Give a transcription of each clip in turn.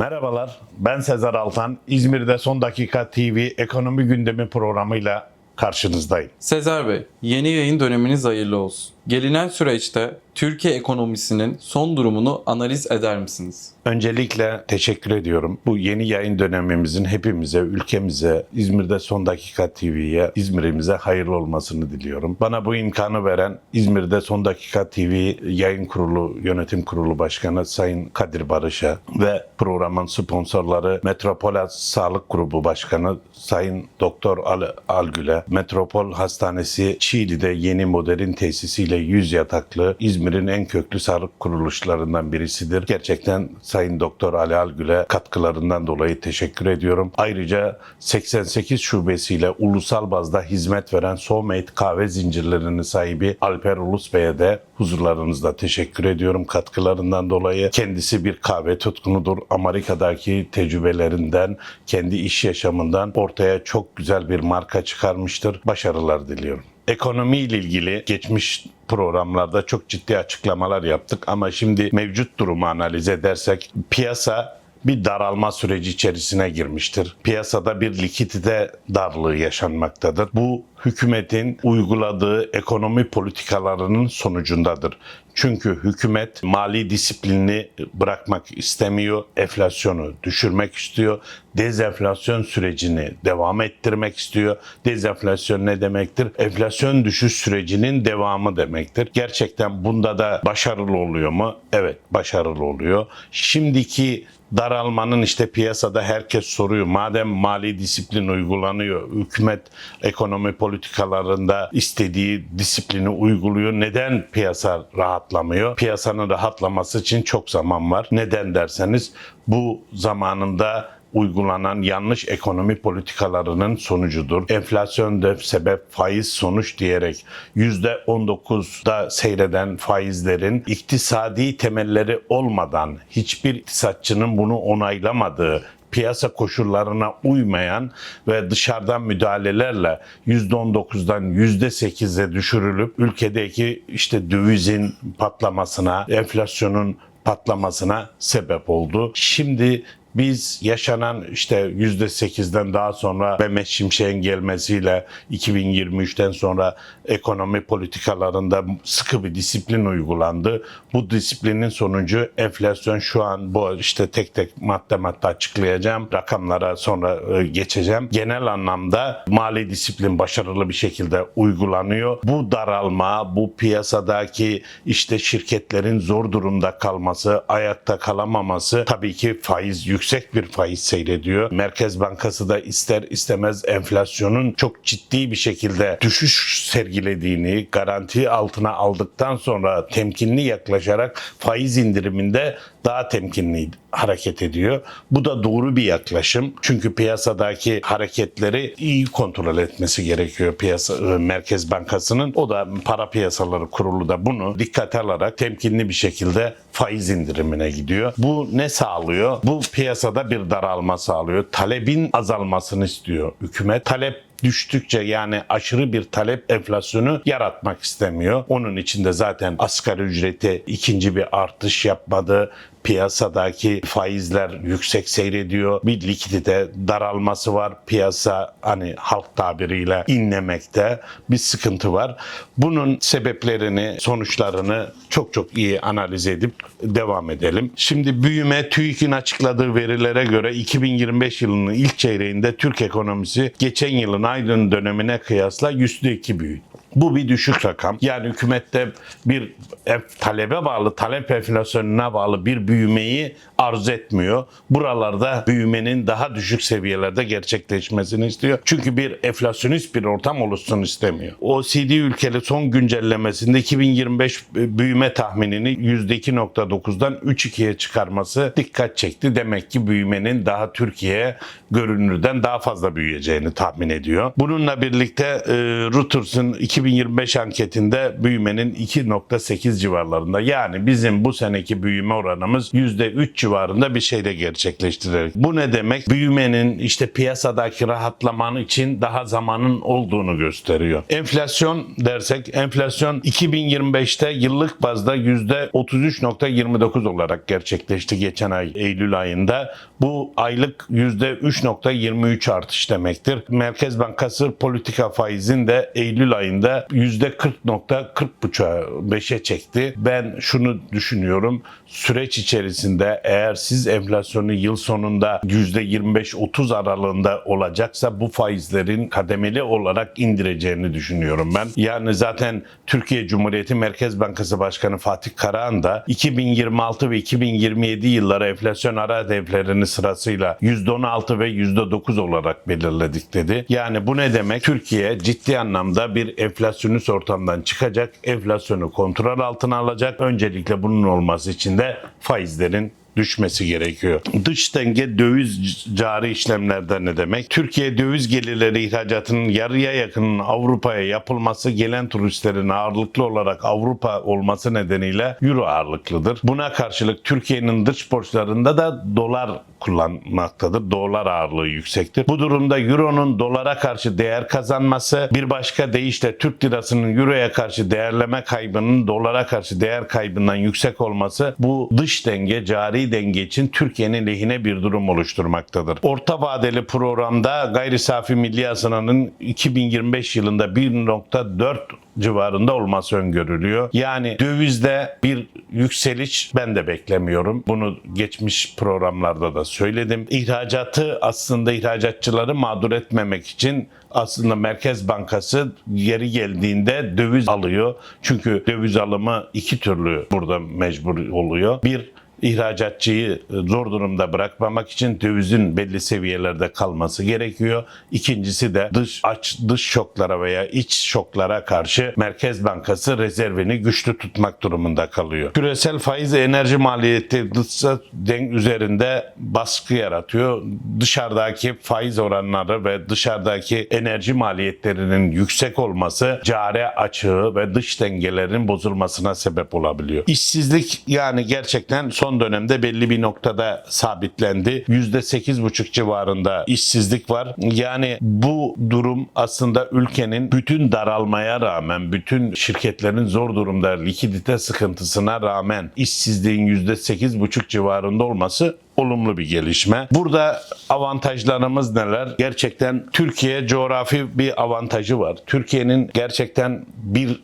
Merhabalar, ben Sezer Altan. İzmir'de Son Dakika TV ekonomi gündemi programıyla karşınızdayım. Sezer Bey, yeni yayın döneminiz hayırlı olsun. Gelinen süreçte Türkiye ekonomisinin son durumunu analiz eder misiniz? Öncelikle teşekkür ediyorum. Bu yeni yayın dönemimizin hepimize, ülkemize, İzmir'de Son Dakika TV'ye, İzmir'imize hayırlı olmasını diliyorum. Bana bu imkanı veren İzmir'de Son Dakika TV Yayın Kurulu Yönetim Kurulu Başkanı Sayın Kadir Barış'a ve programın sponsorları Metropol Sağlık Grubu Başkanı Sayın Doktor Ali Algül'e, Metropol Hastanesi Çiğli'de yeni modern tesisiyle 100 yataklı İzmir'in en köklü sağlık kuruluşlarından birisidir. Gerçekten Sayın Doktor Ali Algül'e katkılarından dolayı teşekkür ediyorum. Ayrıca 88 şubesiyle ulusal bazda hizmet veren Soulmate kahve zincirlerinin sahibi Alper Ulus Bey'e de huzurlarınızda teşekkür ediyorum katkılarından dolayı. Kendisi bir kahve tutkunudur. Amerika'daki tecrübelerinden, kendi iş yaşamından ortaya çok güzel bir marka çıkarmıştır. Başarılar diliyorum. Ekonomiyle ilgili geçmiş programlarda çok ciddi açıklamalar yaptık ama şimdi mevcut durumu analiz edersek piyasa bir daralma süreci içerisine girmiştir. Piyasada bir likidite darlığı yaşanmaktadır. Bu hükümetin uyguladığı ekonomi politikalarının sonucundadır. Çünkü hükümet mali disiplinini bırakmak istemiyor, enflasyonu düşürmek istiyor, dezenflasyon sürecini devam ettirmek istiyor. Dezenflasyon ne demektir? Enflasyon düşüş sürecinin devamı demektir. Gerçekten bunda da başarılı oluyor mu? Evet, başarılı oluyor. Şimdiki daralmanın işte piyasada herkes soruyor. Madem mali disiplin uygulanıyor, hükümet ekonomi politikalarında istediği disiplini uyguluyor. Neden piyasa rahatlamıyor? Piyasanın rahatlaması için çok zaman var. Neden derseniz bu zamanında uygulanan yanlış ekonomi politikalarının sonucudur. Enflasyon da sebep, faiz sonuç diyerek %19'da seyreden faizlerin iktisadi temelleri olmadan hiçbir iktisatçının bunu onaylamadığı piyasa koşullarına uymayan ve dışarıdan müdahalelerle %19'dan %8'e düşürülüp ülkedeki işte dövizin patlamasına, enflasyonun patlamasına sebep oldu. Şimdi biz yaşanan işte %8'den daha sonra Mehmet Şimşek'in gelmesiyle 2023'ten sonra ekonomi politikalarında sıkı bir disiplin uygulandı. Bu disiplinin sonucu enflasyon şu an bu işte tek tek madde madde açıklayacağım. Rakamlara sonra e, geçeceğim. Genel anlamda mali disiplin başarılı bir şekilde uygulanıyor. Bu daralma, bu piyasadaki işte şirketlerin zor durumda kalması, ayakta kalamaması tabii ki faiz yüksek bir faiz seyrediyor. Merkez Bankası da ister istemez enflasyonun çok ciddi bir şekilde düşüş sergilediğini garanti altına aldıktan sonra temkinli yaklaşarak faiz indiriminde daha temkinli hareket ediyor. Bu da doğru bir yaklaşım. Çünkü piyasadaki hareketleri iyi kontrol etmesi gerekiyor piyasa e, Merkez Bankası'nın. O da para piyasaları kurulu da bunu dikkate alarak temkinli bir şekilde faiz indirimine gidiyor. Bu ne sağlıyor? Bu piyasada bir daralma sağlıyor. Talebin azalmasını istiyor hükümet. Talep düştükçe yani aşırı bir talep enflasyonu yaratmak istemiyor. Onun için de zaten asgari ücrete ikinci bir artış yapmadı. Piyasadaki faizler yüksek seyrediyor. Bir likidite daralması var. Piyasa hani halk tabiriyle inlemekte bir sıkıntı var. Bunun sebeplerini, sonuçlarını çok çok iyi analiz edip devam edelim. Şimdi büyüme TÜİK'in açıkladığı verilere göre 2025 yılının ilk çeyreğinde Türk ekonomisi geçen yılın aynı dönemine kıyasla %2 büyüdü. Bu bir düşük rakam. Yani hükümette bir e, talebe bağlı, talep enflasyonuna bağlı bir büyümeyi arz etmiyor. Buralarda büyümenin daha düşük seviyelerde gerçekleşmesini istiyor. Çünkü bir enflasyonist bir ortam oluşsun istemiyor. OECD ülkeli son güncellemesinde 2025 büyüme tahminini %2.9'dan 3.2'ye çıkarması dikkat çekti. Demek ki büyümenin daha Türkiye görünürden daha fazla büyüyeceğini tahmin ediyor. Bununla birlikte e, Reuters'ın 2000 2025 anketinde büyümenin 2.8 civarlarında. Yani bizim bu seneki büyüme oranımız %3 civarında bir şeyde gerçekleştirerek. Bu ne demek? Büyümenin işte piyasadaki rahatlaman için daha zamanın olduğunu gösteriyor. Enflasyon dersek enflasyon 2025'te yıllık bazda %33.29 olarak gerçekleşti geçen ay Eylül ayında. Bu aylık %3.23 artış demektir. Merkez Bankası politika faizin de Eylül ayında %40.40.5'a 5'e çekti. Ben şunu düşünüyorum. Süreç içerisinde eğer siz enflasyonu yıl sonunda %25-30 aralığında olacaksa bu faizlerin kademeli olarak indireceğini düşünüyorum ben. Yani zaten Türkiye Cumhuriyeti Merkez Bankası Başkanı Fatih Karahan da 2026 ve 2027 yılları enflasyon ara hedeflerini sırasıyla %16 ve %9 olarak belirledik dedi. Yani bu ne demek? Türkiye ciddi anlamda bir enflasyonist ortamdan çıkacak, enflasyonu kontrol altına alacak. Öncelikle bunun olması için de faizlerin düşmesi gerekiyor. Dış denge döviz cari işlemlerde ne demek? Türkiye döviz gelirleri ihracatının yarıya yakının Avrupa'ya yapılması gelen turistlerin ağırlıklı olarak Avrupa olması nedeniyle euro ağırlıklıdır. Buna karşılık Türkiye'nin dış borçlarında da dolar kullanmaktadır. Dolar ağırlığı yüksektir. Bu durumda euronun dolara karşı değer kazanması bir başka deyişle Türk lirasının euroya karşı değerleme kaybının dolara karşı değer kaybından yüksek olması bu dış denge cari denge için Türkiye'nin lehine bir durum oluşturmaktadır. Orta vadeli programda gayri safi milli hasılanın 2025 yılında 1.4 civarında olması öngörülüyor. Yani dövizde bir yükseliş ben de beklemiyorum. Bunu geçmiş programlarda da söyledim. İhracatı aslında ihracatçıları mağdur etmemek için aslında Merkez Bankası geri geldiğinde döviz alıyor. Çünkü döviz alımı iki türlü burada mecbur oluyor. Bir ihracatçıyı zor durumda bırakmamak için dövizin belli seviyelerde kalması gerekiyor. İkincisi de dış aç dış şoklara veya iç şoklara karşı Merkez Bankası rezervini güçlü tutmak durumunda kalıyor. Küresel faiz enerji maliyeti dışsal denk üzerinde baskı yaratıyor. Dışarıdaki faiz oranları ve dışarıdaki enerji maliyetlerinin yüksek olması cari açığı ve dış dengelerin bozulmasına sebep olabiliyor. İşsizlik yani gerçekten son dönemde belli bir noktada sabitlendi. %8,5 civarında işsizlik var. Yani bu durum aslında ülkenin bütün daralmaya rağmen, bütün şirketlerin zor durumda likidite sıkıntısına rağmen işsizliğin %8,5 civarında olması olumlu bir gelişme. Burada avantajlarımız neler? Gerçekten Türkiye coğrafi bir avantajı var. Türkiye'nin gerçekten bir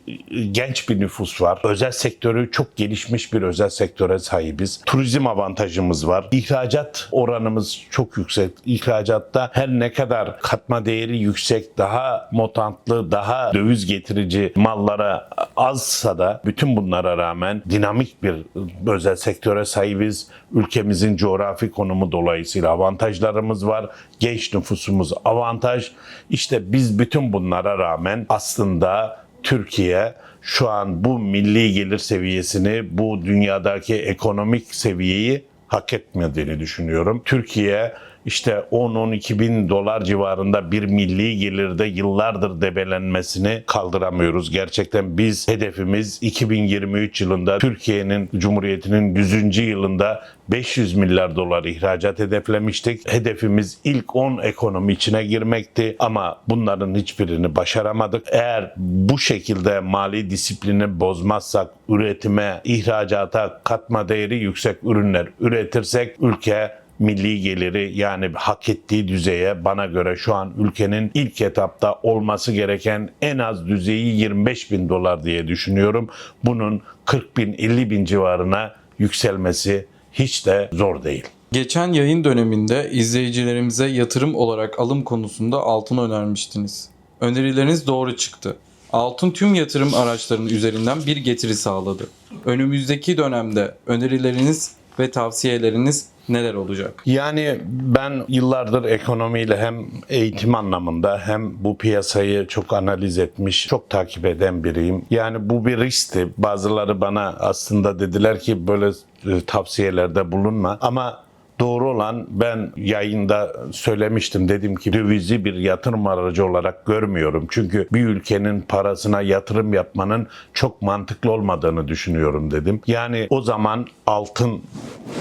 genç bir nüfus var. Özel sektörü çok gelişmiş bir özel sektöre sahibiz. Turizm avantajımız var. İhracat oranımız çok yüksek. İhracatta her ne kadar katma değeri yüksek, daha mutantlı, daha döviz getirici mallara azsa da bütün bunlara rağmen dinamik bir özel sektöre sahibiz. Ülkemizin coğrafi konumu dolayısıyla avantajlarımız var. Genç nüfusumuz avantaj. İşte biz bütün bunlara rağmen aslında Türkiye şu an bu milli gelir seviyesini, bu dünyadaki ekonomik seviyeyi hak etmediğini düşünüyorum. Türkiye işte 10-12 bin dolar civarında bir milli gelirde yıllardır debelenmesini kaldıramıyoruz. Gerçekten biz hedefimiz 2023 yılında Türkiye'nin Cumhuriyeti'nin 100. yılında 500 milyar dolar ihracat hedeflemiştik. Hedefimiz ilk 10 ekonomi içine girmekti ama bunların hiçbirini başaramadık. Eğer bu şekilde mali disiplini bozmazsak, üretime, ihracata katma değeri yüksek ürünler üretirsek ülke milli geliri yani hak ettiği düzeye bana göre şu an ülkenin ilk etapta olması gereken en az düzeyi 25 bin dolar diye düşünüyorum. Bunun 40 bin 50 bin civarına yükselmesi hiç de zor değil. Geçen yayın döneminde izleyicilerimize yatırım olarak alım konusunda altın önermiştiniz. Önerileriniz doğru çıktı. Altın tüm yatırım araçlarının üzerinden bir getiri sağladı. Önümüzdeki dönemde önerileriniz ve tavsiyeleriniz neler olacak? Yani ben yıllardır ekonomiyle hem eğitim anlamında hem bu piyasayı çok analiz etmiş, çok takip eden biriyim. Yani bu bir riskti. Bazıları bana aslında dediler ki böyle e, tavsiyelerde bulunma ama Doğru olan ben yayında söylemiştim. Dedim ki dövizi bir yatırım aracı olarak görmüyorum. Çünkü bir ülkenin parasına yatırım yapmanın çok mantıklı olmadığını düşünüyorum dedim. Yani o zaman altın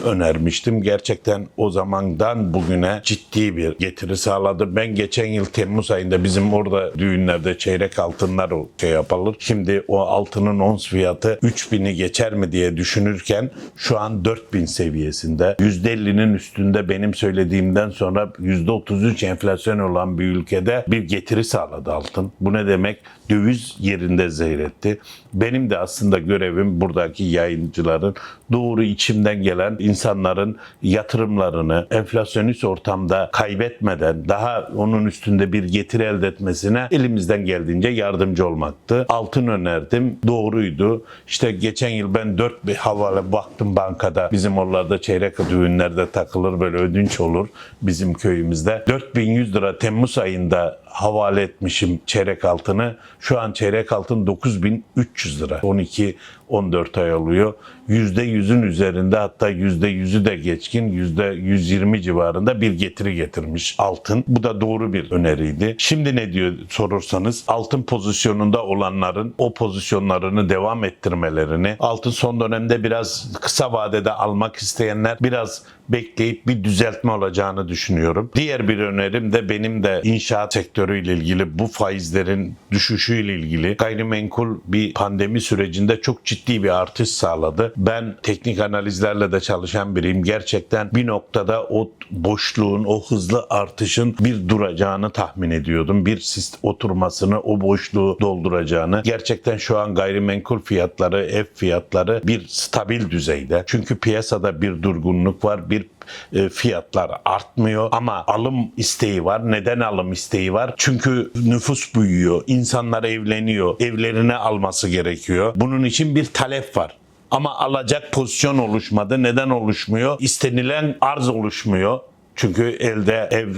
önermiştim. Gerçekten o zamandan bugüne ciddi bir getiri sağladı. Ben geçen yıl Temmuz ayında bizim orada düğünlerde çeyrek altınlar şey yapılır. Şimdi o altının ons fiyatı 3000'i geçer mi diye düşünürken şu an 4000 seviyesinde. %50'nin üstünde benim söylediğimden sonra %33 enflasyon olan bir ülkede bir getiri sağladı altın. Bu ne demek? Döviz yerinde seyretti. Benim de aslında görevim buradaki yayıncıların doğru içimden gelen insanların yatırımlarını enflasyonist ortamda kaybetmeden daha onun üstünde bir getiri elde etmesine elimizden geldiğince yardımcı olmaktı. Altın önerdim. Doğruydu. İşte geçen yıl ben 4 bir havale baktım bankada. Bizim oralarda çeyrek düğünlerde takılır böyle ödünç olur bizim köyümüzde. 4100 lira Temmuz ayında havale etmişim çeyrek altını. Şu an çeyrek altın 9300 lira. 12 14 ay oluyor. %100'ün üzerinde hatta %100'ü de geçkin %120 civarında bir getiri getirmiş altın. Bu da doğru bir öneriydi. Şimdi ne diyor sorursanız altın pozisyonunda olanların o pozisyonlarını devam ettirmelerini altın son dönemde biraz kısa vadede almak isteyenler biraz bekleyip bir düzeltme olacağını düşünüyorum. Diğer bir önerim de benim de inşaat sektörüyle ilgili bu faizlerin düşüşüyle ilgili gayrimenkul bir pandemi sürecinde çok ciddi bir artış sağladı. Ben teknik analizlerle de çalışan biriyim. Gerçekten bir noktada o boşluğun, o hızlı artışın bir duracağını tahmin ediyordum. Bir sist oturmasını, o boşluğu dolduracağını. Gerçekten şu an gayrimenkul fiyatları, ev fiyatları bir stabil düzeyde. Çünkü piyasada bir durgunluk var, bir e, fiyatlar artmıyor ama alım isteği var. Neden alım isteği var? Çünkü nüfus büyüyor, insanlar evleniyor, evlerine alması gerekiyor. Bunun için bir talep var. Ama alacak pozisyon oluşmadı. Neden oluşmuyor? İstenilen arz oluşmuyor. Çünkü elde ev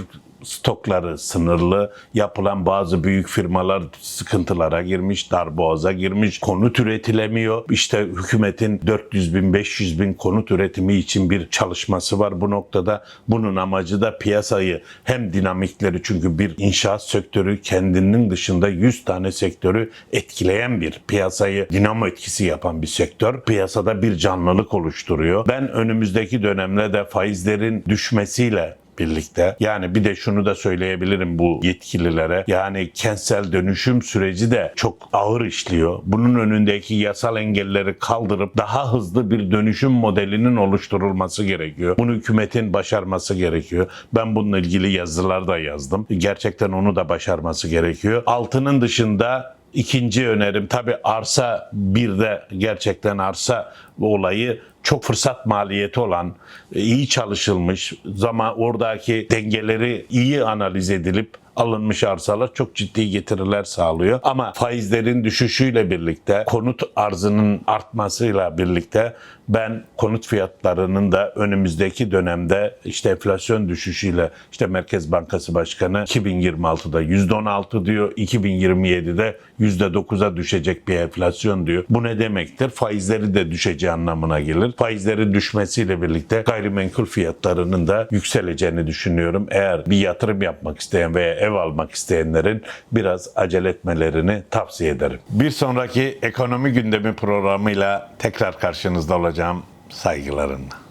stokları sınırlı. Yapılan bazı büyük firmalar sıkıntılara girmiş, darboğaza girmiş. Konut üretilemiyor. İşte hükümetin 400 bin, 500 bin konut üretimi için bir çalışması var bu noktada. Bunun amacı da piyasayı hem dinamikleri çünkü bir inşaat sektörü kendinin dışında 100 tane sektörü etkileyen bir piyasayı dinamo etkisi yapan bir sektör. Piyasada bir canlılık oluşturuyor. Ben önümüzdeki dönemde faizlerin düşmesiyle birlikte. Yani bir de şunu da söyleyebilirim bu yetkililere. Yani kentsel dönüşüm süreci de çok ağır işliyor. Bunun önündeki yasal engelleri kaldırıp daha hızlı bir dönüşüm modelinin oluşturulması gerekiyor. Bunu hükümetin başarması gerekiyor. Ben bununla ilgili yazılar da yazdım. Gerçekten onu da başarması gerekiyor. Altının dışında İkinci önerim tabi arsa bir de gerçekten arsa olayı çok fırsat maliyeti olan, iyi çalışılmış, zaman oradaki dengeleri iyi analiz edilip alınmış arsalar çok ciddi getiriler sağlıyor. Ama faizlerin düşüşüyle birlikte, konut arzının artmasıyla birlikte ben konut fiyatlarının da önümüzdeki dönemde işte enflasyon düşüşüyle işte Merkez Bankası Başkanı 2026'da %16 diyor, 2027'de %9'a düşecek bir enflasyon diyor. Bu ne demektir? Faizleri de düşeceği anlamına gelir. Faizlerin düşmesiyle birlikte gayrimenkul fiyatlarının da yükseleceğini düşünüyorum. Eğer bir yatırım yapmak isteyen veya ev almak isteyenlerin biraz acele etmelerini tavsiye ederim. Bir sonraki ekonomi gündemi programıyla tekrar karşınızda olacağım. Saygılarımla.